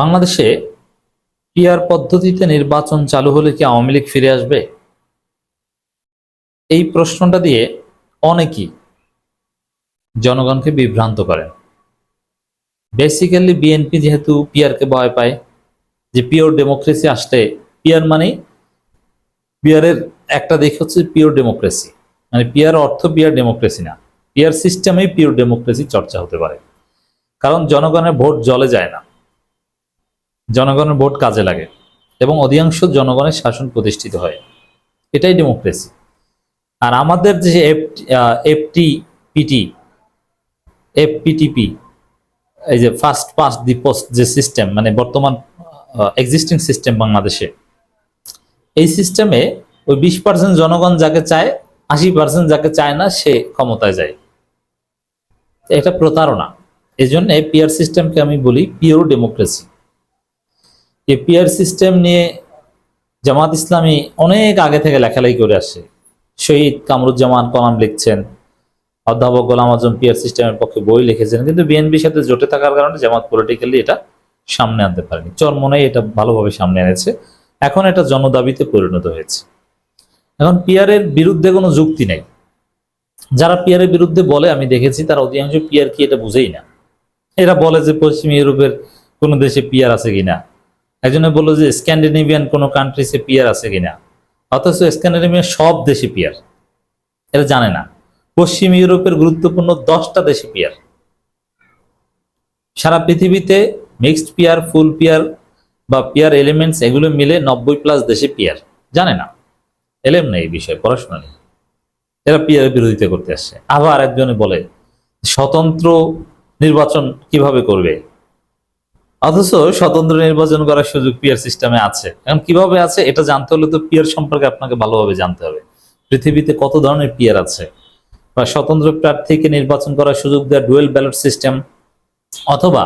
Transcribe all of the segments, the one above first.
বাংলাদেশে পিআর পদ্ধতিতে নির্বাচন চালু হলে কি আওয়ামী লীগ ফিরে আসবে? এই প্রশ্নটা দিয়ে অনেকেই জনগণকে বিভ্রান্ত করেন। বেসিক্যালি বিএনপি যেহেতু পিআরকে ভয় পায়, যে পিওর ডেমোক্রেসি আসলে পিআর মানে পিআরের একটা দিক হচ্ছে পিওর ডেমোক্রেসি মানে পিআর অর্থ পিআর ডেমোক্রেসি না। পিআর সিস্টেমেই পিওর ডেমোক্রেসি চর্চা হতে পারে। কারণ জনগণের ভোট জলে যায় না। জনগণের ভোট কাজে লাগে এবং অধিকাংশ জনগণের শাসন প্রতিষ্ঠিত হয়। এটাই ডেমোক্রেসি আর আমাদের যে এফটি পিটি এফপিটিপি এই যে ফার্স্ট পাস দি পোস্ট যে সিস্টেম মানে বর্তমান এক্সিস্টিং সিস্টেম বাংলাদেশে, এই সিস্টেমে ওই বিশ পার্সেন্ট জনগণ যাকে চায়, আশি পার্সেন্ট যাকে চায় না, সে ক্ষমতায় যায়। এটা প্রতারণা। এই জন্য পিয়ার সিস্টেমকে আমি বলি পিওর ডেমোক্রেসি এই পিয়ার সিস্টেম নিয়ে জামাত ইসলামী অনেক আগে থেকে লেখালেখি করে আসে। শহীদ কামরুজ্জামান কলাম লিখছেন, অধ্যাপক গোলাম আজম পিয়ার সিস্টেমের পক্ষে বই লিখেছেন, কিন্তু বিএনপির সাথে জোটে থাকার কারণে জামাত পলিটিক্যালি এটা সামনে আনতে পারেনি। চরমনে এটা ভালোভাবে সামনে এনেছে। এখন এটা জনদাবিতে পরিণত হয়েছে। এখন পিয়ারের বিরুদ্ধে কোনো যুক্তি নেই। যারা পিয়ারের বিরুদ্ধে বলে, আমি দেখেছি তারা অধিকাংশ পিয়ার কি এটা বুঝেই না। এরা বলে যে পশ্চিম ইউরোপের কোনো দেশে পিয়ার আছে কিনা। একজনে বলল যে স্ক্যান্ডিনেভিয়ান কোনো কান্ট্রিসে পিয়ার আছে কিনা? অথচ স্ক্যান্ডিনেভিয়ান সব দেশে পিয়ার এটা জানে না। পশ্চিম ইউরোপের গুরুত্বপূর্ণ দশটা দেশে পিয়ার সারা পৃথিবীতে মিক্সড পিয়ার ফুল পিয়ার বা পিয়ার এলিমেন্টস এগুলো মিলে নব্বই প্লাস দেশে পিয়ার জানে না। এলেম নেই এই বিষয়ে, পড়াশোনা নেই। এরা পিয়ারের বিরোধিতা করতে আসছে। আবার একজনে বলে, স্বতন্ত্র নির্বাচন কীভাবে করবে? অথচ স্বতন্ত্র নির্বাচন করার সুযোগ পিয়ার সিস্টেমে আছে। এখন কীভাবে আছে এটা জানতে হলে তো পিয়ার সম্পর্কে আপনাকে ভালোভাবে জানতে হবে। পৃথিবীতে কত ধরনের পিয়ার আছে? বা স্বতন্ত্র প্রার্থীকে নির্বাচন করার সুযোগ দেওয়া ডুয়েল ব্যালট সিস্টেম অথবা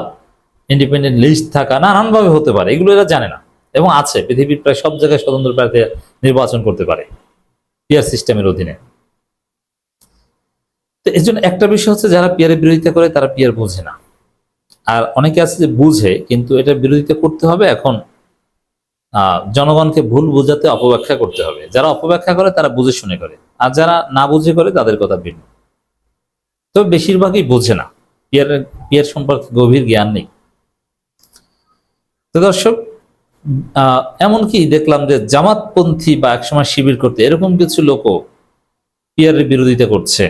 ইন্ডিপেন্ডেন্ট লিস্ট থাকা নানানভাবে হতে পারে, এগুলো এরা জানে না। এবং আছে, পৃথিবীর প্রায় সব জায়গায় স্বতন্ত্র প্রার্থী নির্বাচন করতে পারে পিয়ার সিস্টেমের অধীনে। তো এই জন্য একটা বিষয় হচ্ছে যারা পিয়ারের বিরোধিতা করে তারা পিয়ার বোঝে না। আর অনেকে আছে যে বুঝে, কিন্তু এটা বিরোধিতা করতে হবে এখন। জনগণকে ভুল বোঝাতে অপব্যাখ্যা করতে হবে। যারা অপব্যাখ্যা করে, তারা বুঝে শুনে করে। আর যারা না বুঝে করে, তাদের কথা ভিন্ন। তো বেশিরভাগই বোঝে না। পিয়ার পিয়ার সম্পর্কে গভীর জ্ঞান নেই। তো দর্শক এমনকি দেখলাম যে জামাতপন্থী বা একসময় শিবির করতে এরকম কিছু লোকও পিয়ারের বিরোধিতা করছে।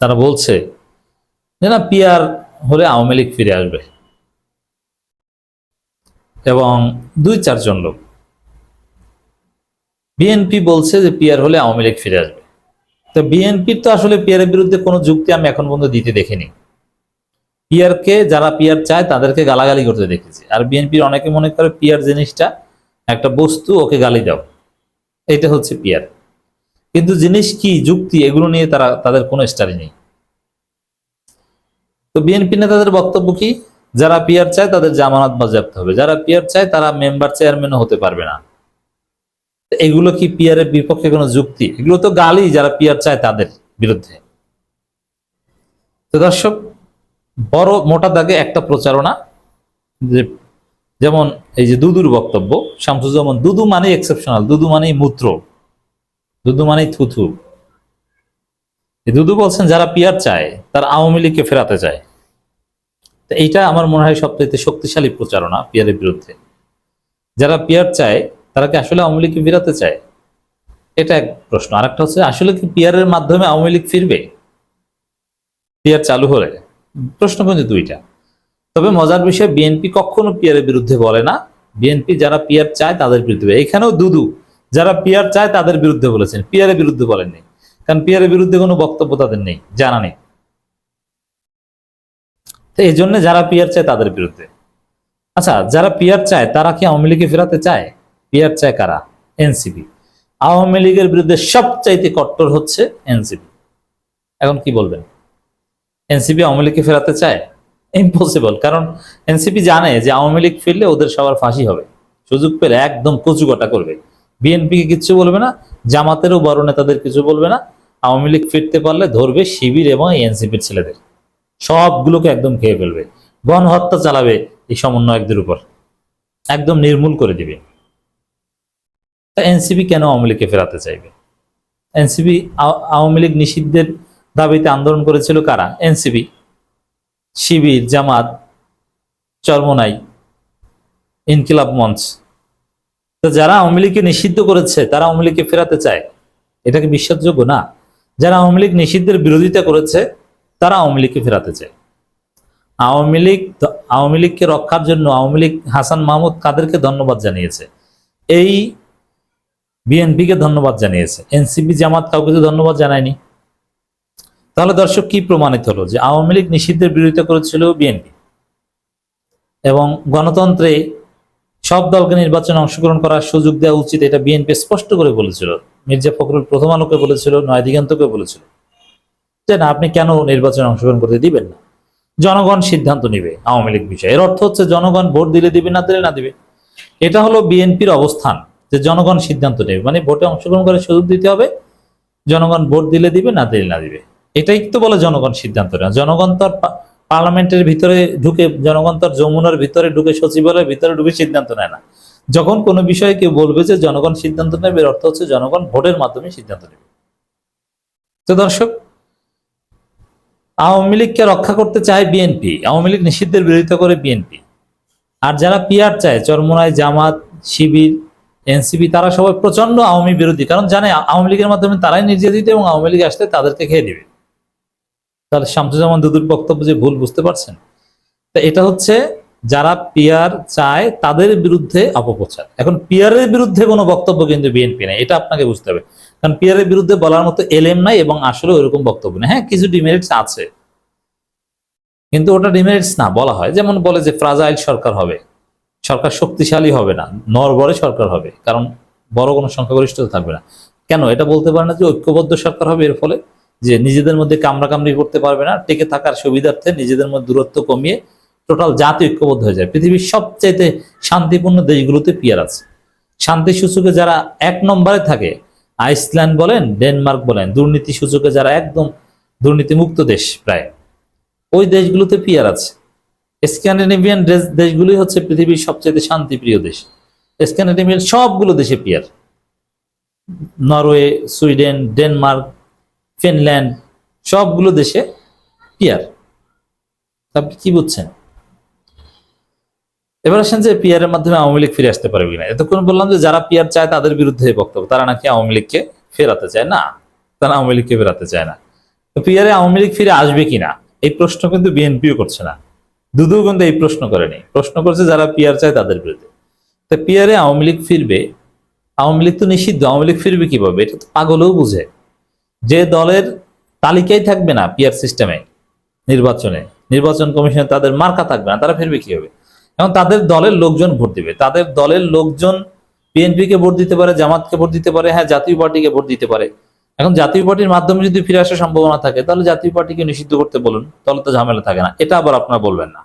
তারা বলছে যে, না, পিয়ার হলে আওয়ামী লীগ ফিরে আসবে। এবং দুই চারজন লোক। বিএনপি বলছে যে পিয়ার হলে আওয়ামী লীগ ফিরে আসবে। তো বিএনপির তো আসলে পিয়ারের বিরুদ্ধে কোনো যুক্তি আমি এখন পর্যন্ত দিতে দেখিনি। পিয়ারকে যারা পিয়ার চায়, তাদেরকে গালাগালি করতে দেখেছি। আর বিএনপির অনেকে মনে করে পিয়ার জিনিসটা একটা বস্তু, ওকে গালি দাও। এটা হচ্ছে পিয়ার। কিন্তু জিনিস কি, যুক্তি, এগুলো নিয়ে তারা, তাদের কোনো স্টাডি নেই। তো বিএনপি নেতাদের বক্তব্য কি? যারা পিয়ার চায় তাদের জামানত বাজেয়াপ্ত হবে। যারা পিয়ার চায় তারা মেম্বার চেয়ারম্যানও হতে পারবে না। এগুলো কি পিয়ারের বিপক্ষে কোনো যুক্তি? এগুলো তো গালি যারা পিয়ার চায় তাদের বিরুদ্ধে। তো দর্শক, বড় মোটা দাগে একটা প্রচারণা যে যেমন এই যে দুদুর বক্তব্য, শামসুজ্জামান দুদু মানে এক্সেপশনাল দুদু মানেই মূত্র, দুদু মানেই থুথু। দুদু বলছেন, যারা পিয়ার চায়, তারা আওয়ামী লীগকে ফেরাতে চায়। তো এইটা আমার মনে হয় সবচেয়ে শক্তিশালী প্রচারণা পিয়ারের বিরুদ্ধে। যারা পিয়ার চায়, তারা কি আসলে আওয়ামী লীগকে ফেরাতে চায়? এটা এক প্রশ্ন। আর একটা হচ্ছে, আসলে কি পিয়ারের মাধ্যমে আওয়ামী লীগ ফিরবে? পিয়ার চালু হলে। প্রশ্ন কিন্তু দুইটা। তবে মজার বিষয়, বিএনপি কখনো পিয়ারের বিরুদ্ধে বলে না। বিএনপি যারা পিয়ার চায়, তাদের বিরুদ্ধে এখানেও দুদু, যারা পিয়ার চায়, তাদের বিরুদ্ধে বলেছেন। পিয়ারের বিরুদ্ধে বলেননি। কারণ পিয়ারের বিরুদ্ধে কোনো বক্তব্য তাদের নেই, জানা নেই। এই জন্য যারা পিয়ার চায় তাদের বিরুদ্ধে। আচ্ছা যারা পিয়ার চায়, তারা কি আওয়ামী লীগে ফেরাতে চায়? পিয়ার চায় কারা? এনসিপি। আওয়ামী লীগের বিরুদ্ধে সবচাইতে কট্টর হচ্ছে এনসিপি। এখন কি বলবেন? এনসিপি আওয়ামী লীগকে ফেরাতে চায়? ইম্পসিবল কারণ এনসিপি জানে যে আওয়ামী লীগ ফিরলে ওদের সবার ফাঁসি হবে। সুযোগ পেলে একদম কচুকটা করবে। বিএনপিকে কিচ্ছু বলবে না, জামাতেরও বড় নেতাদের কিছু বলবে না। আওয়ামী লীগ ফিরতে পারলে ধরবে শিবির এবং এনসিপির ছেলেদের। সবগুলোকে একদম খেয়ে ফেলবে। গণহত্যা চালাবে এই সমন্বয়কদের উপর। একদম নির্মূল করে দিবে। তা এনসিপি কেন আওয়ামী লীগকে ফেরাতে চাইবে? এনসিপি আওয়ামী লীগ নিষিদ্ধের দাবিতে আন্দোলন করেছিল কারা? এনসিপি। শিবির, জামাত, চরমনাই, ইনকিলাব মঞ্চ। তো যারা আওয়ামী লীগকে নিষিদ্ধ করেছে, তারা আওয়ামী লীগকে ফেরাতে চায়। এটাকে বিশ্বাসযোগ্য? না। যারা আওয়ামী লীগ নিষিদ্ধের বিরোধিতা করেছে, তারা আওয়ামী লীগকে ফেরাতে চায়। আওয়ামী লীগ আওয়ামী লীগকে রক্ষার জন্য আওয়ামী লীগ হাসান মাহমুদ কাদেরকে ধন্যবাদ জানিয়েছে। এই বিএনপিকে ধন্যবাদ জানিয়েছে। এনসিপি জামাত কাউকে তো ধন্যবাদ জানায়নি। তাহলে দর্শক, কি প্রমাণিত হলো? যে আওয়ামী লীগ নিষিদ্ধের বিরোধিতা করেছিল বিএনপি। এবং গণতন্ত্রে সব দলকে নির্বাচনে অংশগ্রহণ করার সুযোগ দেওয়া উচিত, এটা বিএনপি স্পষ্ট করে বলেছিল। মির্জা ফখরুল প্রথম আলোকে বলেছিল নয় দিগন্তকে বলেছিল। যে না, আপনি কেন নির্বাচনে অংশগ্রহণ করতে দিবেন না? জনগণ সিদ্ধান্ত নিবে, আওয়ামী লীগ বিষয়ে। এর অর্থ হচ্ছে, জনগণ ভোট দিলে দিবে না দিলে না দিবে। এটা হলো বিএনপির অবস্থান, যে জনগণ সিদ্ধান্ত নেবে। মানে ভোটে অংশগ্রহণ করে সুযোগ দিতে হবে, জনগণ ভোট দিলে দিবে না দিলে না দিবে। এটাই তো বলে জনগণ সিদ্ধান্ত নেয় জনগণ তো আর পার্লামেন্টের ভিতরে ঢুকে জনগণ তো আর যমুনার ভিতরে ঢুকে সচিবালয়ের ভিতরে ঢুকে সিদ্ধান্ত নেয় না। যখন কোনো বিষয়ে কেউ বলবে যে জনগণ সিদ্ধান্ত নেবে, এর অর্থ হচ্ছে জনগণ ভোটের মাধ্যমে সিদ্ধান্ত নেবে। তো দর্শক, আওয়ামী লীগকে রক্ষা করতে চায় বিএনপি, আওয়ামী লীগ নিষিদ্ধের বিরোধিতা করে বিএনপি। আর যারা পিয়ার চায় চরমোনায় জামাত, শিবির, এনসিপি, তারা সবাই প্রচণ্ড আওয়ামী বিরোধী। কারণ জানে, আওয়ামী লীগের মাধ্যমে তারাই নির্যাতিত এবং আওয়ামী লীগ আসলে তাদেরকে খেয়ে দিবে। তাহলে শামসুজ্জামান দুদুর বক্তব্য যে ভুল বুঝতে পারছেন? তা এটা হচ্ছে যারা পিয়ার চায় তাদের বিরুদ্ধে অপপ্রচার। এখন পিয়ারের বিরুদ্ধে কোনো বক্তব্য কিন্তু বিএনপি নেই, এটা আপনাকে বুঝতে হবে। কারণ পিয়ারের বিরুদ্ধে বলার মতো এলএম নাই এবং আসলে ওইরকম বক্তব্য নেই। হ্যাঁ কিছু ডিমেরিটস আছে। কিন্তু ওটা ডিমেরিটস না, বলা হয়। যেমন বলে যে ফ্রাজাইল সরকার হবে। সরকার শক্তিশালী হবে না, নরবরে সরকার হবে। কারণ বড় কোনো সংখ্যাগরিষ্ঠতা থাকবে না। কেন? এটা বলতে পারে না যে ঐক্যবদ্ধ সরকার হবে এর ফলে। যে নিজেদের মধ্যে কামড়াকামড়ি করতে পারবে না, টেকে থাকার সুবিধার্থে নিজেদের মধ্যে দূরত্ব কমিয়ে টোটাল জাতি ঐক্যবদ্ধ হয়ে যায়। পৃথিবীর সবচাইতে শান্তিপূর্ণ দেশগুলোতে পিয়ার আছে। শান্তি সূচকে যারা এক নম্বরে থাকে, আইসল্যান্ড বলেন, ডেনমার্ক বলেন, দুর্নীতি সূচকে যারা একদম দুর্নীতিমুক্ত দেশ প্রায়, ওই দেশগুলোতে পিয়ার আছে। স্ক্যান্ডিনেভিয়ান দেশ দেশগুলোই হচ্ছে পৃথিবীর সবচেয়ে শান্তিপ্রিয় দেশ। স্ক্যান্ডিনেভিয়ান সবগুলো দেশে PR. Norway, Sweden, Denmark Finland, সবগুলো দেশে পিয়ার। আপনি কি বুঝছেন? এবার আসেন যে পিয়ারের মাধ্যমে আওয়ামী লীগ ফিরে আসতে পারবে কিনা। এতক্ষণ বললাম যে যারা পিয়ার চায় তাদের বিরুদ্ধে বক্তব্য, তারা নাকি আওয়ামী লীগকে ফেরাতে চায়? না, তারা আওয়ামী লীগকে ফেরাতে চায় না। তো পিয়ারে আওয়ামী লীগ ফিরে আসবে কিনা? এই প্রশ্ন কিন্তু বিএনপিও করছে না। দুদু কিন্তু এই প্রশ্ন করেনি। প্রশ্ন করছে যারা পিয়ার চায় তাদের বিরুদ্ধে। তো পিয়ারে আওয়ামী লীগ ফিরবে। আওয়ামী লীগ তো নিষিদ্ধ। আওয়ামী লীগ ফিরবে কীভাবে? এটা তো পাগলেও বুঝে। যে দলের তালিকায় থাকবে না পিয়ার সিস্টেমে নির্বাচনে, নির্বাচন কমিশনে তাদের মার্কা থাকবে না, তারা ফিরবে হবে এবং তাদের দলের লোকজন ভোট দিবে। তাদের দলের লোকজন বিএনপি কে ভোট দিতে পারে, জামাতকে ভোট দিতে পারে হ্যাঁ জাতীয় পার্টিকে ভোট দিতে পারে। এখন জাতীয় পার্টির মাধ্যমে যদি ফিরে আসার সম্ভাবনা থাকে, তাহলে জাতীয় পার্টিকে নিষিদ্ধ করতে বলুন, তাহলে তো ঝামেলা থাকে না। এটা আবার আপনারা বলবেন না।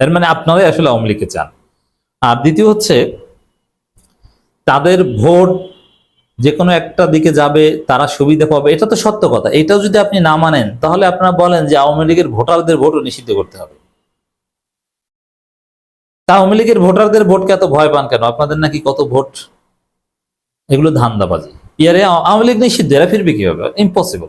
এর মানে আপনারাই আসলে আওয়ামী লীগকে চান। আর দ্বিতীয় হচ্ছে, তাদের ভোট যে কোনো একটা দিকে যাবে, তারা সুবিধা পাবে। এটা তো সত্য কথা। এটাও যদি আপনি না মানেন, তাহলে আপনারা বলেন যে আওয়ামী লীগের ভোটারদের ভোটও নিষিদ্ধ করতে হবে। তা আওয়ামী লীগের ভোটারদের ভোটকে এত ভয় পান কেন? আপনাদের নাকি কত ভোট? এগুলো ধান্দাবাজি। ইয়ারে আওয়ামী লীগ নিষিদ্ধ, এরা ফিরবে কীভাবে? ইম্পসিবল